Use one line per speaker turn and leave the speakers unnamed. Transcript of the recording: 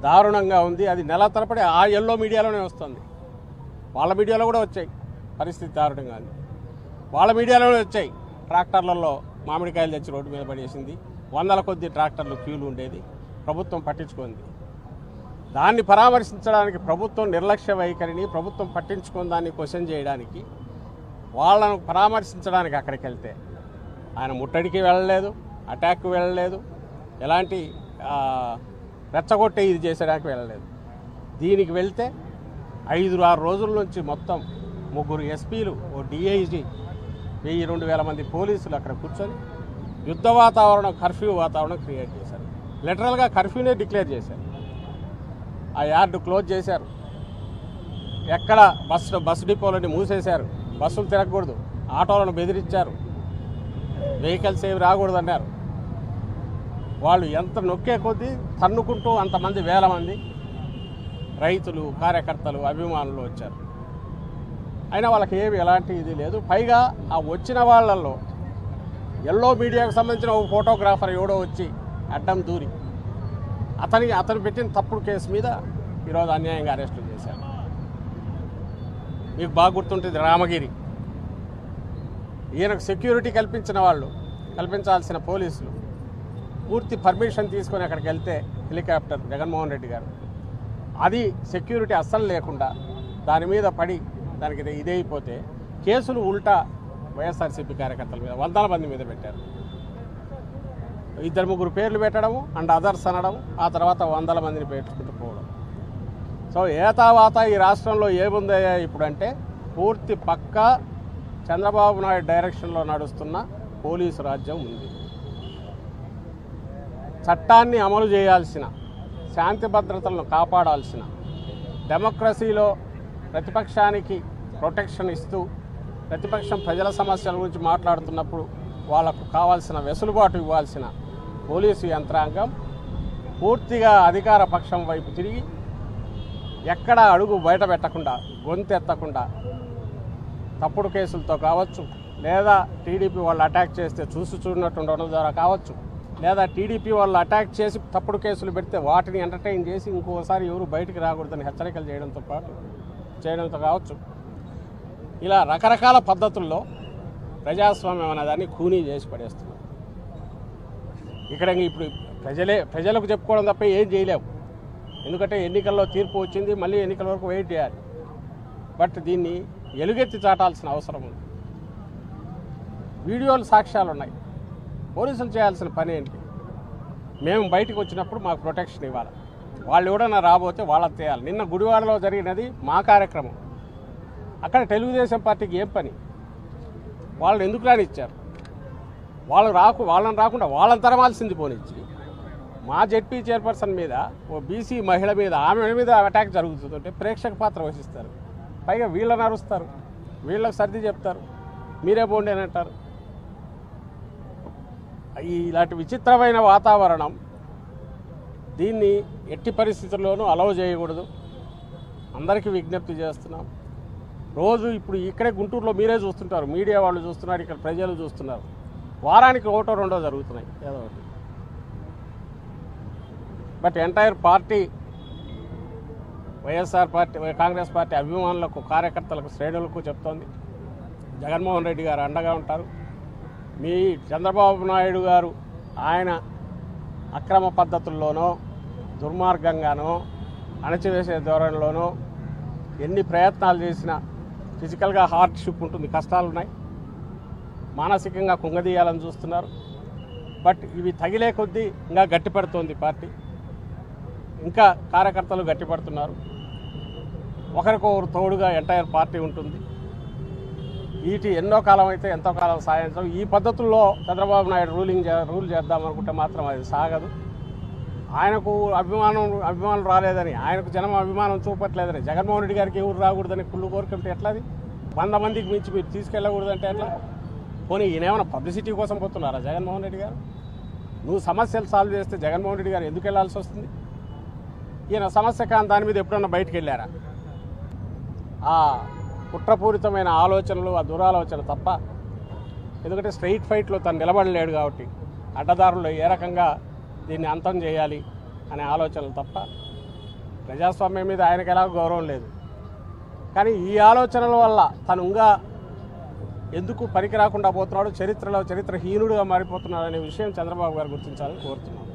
దారుణంగా ఉంది. అది నెల తరపడి ఆ ఎల్లో మీడియాలోనే వస్తుంది. వాళ్ళ మీడియాలో కూడా వచ్చాయి పరిస్థితి దారుణంగా ఉంది. వాళ్ళ మీడియాలోనే వచ్చాయి. ట్రాక్టర్లలో మామిడికాయలు తెచ్చి రోడ్డు మీద పడేసింది. వందల కొద్ది ట్రాక్టర్లు క్యూలు ఉండేది. ప్రభుత్వం పట్టించుకుంది. దాన్ని పరామర్శించడానికి ప్రభుత్వం నిర్లక్ష్య వైఖరిని ప్రభుత్వం పట్టించుకుని దాన్ని క్వశ్చన్ చేయడానికి వాళ్ళను పరామర్శించడానికి అక్కడికి వెళ్తే ఆయన ముట్టడికి వెళ్ళలేదు అటాక్కి వెళ్ళలేదు. ఎలాంటి రెచ్చగొట్టే ఇది చేసేడానికి వెళ్ళలేదు. దీనికి వెళ్తే ఐదు ఆరు రోజుల నుంచి మొత్తం ముగ్గురు ఎస్పీలు ఓ డిఐజీ వెయ్యి రెండు వేల మంది పోలీసులు అక్కడ కూర్చొని యుద్ధ వాతావరణం కర్ఫ్యూ వాతావరణం క్రియేట్ చేశారు. లిటరల్గా కర్ఫ్యూనే డిక్లేర్ చేశారు. ఆ యార్డు క్లోజ్ చేశారు. ఎక్కడ బస్సు బస్సు డిపోలని మూసేశారు. బస్సులు తిరగకూడదు. ఆటోలను బెదిరించారు. వెహికల్స్ ఏవి రాకూడదు అన్నారు. వాళ్ళు ఎంత నొక్కే కొద్దీ తన్నుకుంటూ అంతమంది వేల మంది రైతులు కార్యకర్తలు అభిమానులు వచ్చారు. అయినా వాళ్ళకి ఏమి ఎలాంటి ఇది లేదు. పైగా ఆ వచ్చిన వాళ్ళల్లో ఎల్లో మీడియాకు సంబంధించిన ఒక ఫోటోగ్రాఫర్ ఎవడో వచ్చి అడ్డం దూరి అతని అతను పెట్టిన తప్పుడు కేసు మీద ఈరోజు అన్యాయంగా అరెస్టులు చేశారు. మీకు బాగా గుర్తుంటుంది రామగిరి. ఈయనకు సెక్యూరిటీ కల్పించిన వాళ్ళు కల్పించాల్సిన పోలీసులు పూర్తి పర్మిషన్ తీసుకొని అక్కడికి వెళ్తే హెలికాప్టర్ జగన్మోహన్ రెడ్డి గారు. అది సెక్యూరిటీ అస్సలు లేకుండా దాని మీద పడి దానికి ఇదైపోతే కేసులు ఉల్టా వైఎస్ఆర్సీపీ కార్యకర్తల మీద వందల మంది మీద పెట్టారు. ఇద్దరు ముగ్గురు పేర్లు పెట్టడము అండ్ అదర్స్ అనడం ఆ తర్వాత వందల మందిని పెట్టుకుంటూ పోవడం. సో ఏతావాత ఈ రాష్ట్రంలో ఏముందయ్యా ఇప్పుడంటే పూర్తి పక్కా చంద్రబాబు నాయుడు డైరెక్షన్లో నడుస్తున్న పోలీసు రాజ్యం ఉంది. చట్టాన్ని అమలు చేయాల్సిన శాంతి భద్రతలను కాపాడాల్సిన డెమోక్రసీలో ప్రతిపక్షానికి ప్రొటెక్షన్ ఇస్తూ ప్రతిపక్షం ప్రజల సమస్యల గురించి మాట్లాడుతున్నప్పుడు వాళ్ళకు కావాల్సిన వెసులుబాటు ఇవ్వాల్సిన పోలీసు యంత్రాంగం పూర్తిగా అధికార పక్షం వైపు తిరిగి ఎక్కడ అడుగు బయట పెట్టకుండా గొంతెత్తకుండా తప్పుడు కేసులతో కావచ్చు లేదా టీడీపీ వాళ్ళు అటాక్ చేస్తే చూసి చూడనట్టు ఉండడం ద్వారా కావచ్చు లేదా టీడీపీ వాళ్ళు అటాక్ చేసి తప్పుడు కేసులు పెడితే వాటిని ఎంటర్టైన్ చేసి ఇంకోసారి ఎవరు బయటకు రాకూడదని హెచ్చరికలు చేయడంతో పాటు చేయడంతో కావచ్చు. ఇలా రకరకాల పద్ధతుల్లో ప్రజాస్వామ్యం అనేదాన్ని ఖూనీ చేసి పడేస్తున్నారు ఇక్కడ ఇప్పుడు ప్రజలే ప్రజలకు చెప్పుకోవడం తప్ప ఏం చేయలేము ఎందుకంటే ఎన్నికల్లో తీర్పు వచ్చింది మళ్ళీ ఎన్నికల వరకు వెయిట్ చేయాలి. బట్ దీన్ని ఎలుగెత్తి చాటాల్సిన అవసరం ఉంది. వీడియోలు సాక్ష్యాలు ఉన్నాయి పోలీసులు చేయాల్సిన పని ఏంటి? మేము బయటకు వచ్చినప్పుడు మాకు ప్రొటెక్షన్ ఇవ్వాలి. వాళ్ళు ఎవడన్నా రాబోతే వాళ్ళకి చేయాలి. నిన్న గుడివాడలో జరిగినది మా కార్యక్రమం. అక్కడ తెలుగుదేశం పార్టీకి ఏం పని? వాళ్ళని ఎందుకు రానిచ్చారు? వాళ్ళు రాకు వాళ్ళని రాకుండా వాళ్ళని తరమాల్సింది పోనిచ్చి మా జెడ్పీ చైర్పర్సన్ మీద ఓ బీసీ మహిళ మీద ఆమె మీద అటాక్ జరుగుతుంటే ప్రేక్షక పాత్ర వహిస్తారు. పైగా వీళ్ళని అరుస్తారు. వీళ్ళకి సర్ది చెప్తారు. మీరే పోండి అని అంటారు ఇలాంటి విచిత్రమైన వాతావరణం దీన్ని ఎట్టి పరిస్థితుల్లోనూ అలవ్ చేయకూడదు. అందరికీ విజ్ఞప్తి చేస్తున్నాం. రోజు ఇప్పుడు ఇక్కడే గుంటూరులో మీరే చూస్తుంటారు. మీడియా వాళ్ళు చూస్తున్నారు ఇక్కడ ప్రజలు చూస్తున్నారు. వారానికి ఒకటో రెండో జరుగుతున్నాయి. ఏదో ఒకటి. But entire party YSR party Congress party అభిమానులకు కార్యకర్తలకు శ్రేణులకు చెప్తోంది. జగన్మోహన్ రెడ్డి గారు అండగా ఉంటారు. మీ చంద్రబాబు నాయుడు గారు ఆయన అక్రమ పద్ధతుల్లోనో దుర్మార్గంగానో అణచివేసే ధోరణిలోనో ఎన్ని ప్రయత్నాలు చేసినా ఫిజికల్గా హార్డ్షిప్ ఉంటుంది కష్టాలు ఉన్నాయి. మానసికంగా కుంగదీయాలని చూస్తున్నారు. బట్ ఇవి తగిలే కొద్దీ ఇంకా గట్టిపడుతోంది పార్టీ. ఇంకా కార్యకర్తలు గట్టిపడుతున్నారు. ఒకరికొకరు తోడుగా ఎంటైర్ పార్టీ ఉంటుంది. వీటి ఎన్నో కాలం అయితే ఎంతో కాలం సాయంత్రం ఈ పద్ధతుల్లో చంద్రబాబు నాయుడు రూలింగ్ రూల్ చేద్దాం అనుకుంటే మాత్రం అది సాగదు. ఆయనకు అభిమానం అభిమానం రాలేదని ఆయనకు జనం అభిమానం చూపట్లేదని జగన్మోహన్ రెడ్డి గారికి ఎవరు రాకూడదని కుళ్ళు కోరుకుంటే ఎట్లాది? వంద మందికి మించి మీరు తీసుకెళ్ళకూడదంటే ఎట్లా? పోనీ ఈయనేమైనా పబ్లిసిటీ కోసం పోతున్నారా జగన్మోహన్ రెడ్డి గారు? నువ్వు సమస్యలు సాల్వ్ చేస్తే జగన్మోహన్ రెడ్డి గారు ఎందుకు వెళ్ళాల్సి వస్తుంది? ఈయన సమస్య కాని దాని మీద ఎప్పుడన్నా బయటికి వెళ్ళారా? కుట్రపూరితమైన ఆలోచనలు ఆ దురాలోచన తప్ప ఎందుకంటే స్ట్రైట్ ఫైట్లో తను నిలబడలేడు కాబట్టి అడ్డదారుల్లో ఏ రకంగా దీన్ని అంతం చేయాలి అనే ఆలోచనలు తప్ప ప్రజాస్వామ్యం మీద ఆయనకి ఎలా గౌరవం లేదు. కానీ ఈ ఆలోచనల వల్ల తను ఇంకా ఎందుకు పనికి రాకుండా పోతున్నాడు చరిత్రలో చరిత్రహీనుడుగా మారిపోతున్నాడు అనే విషయం చంద్రబాబు గారు గుర్తించాలని కోరుతున్నాను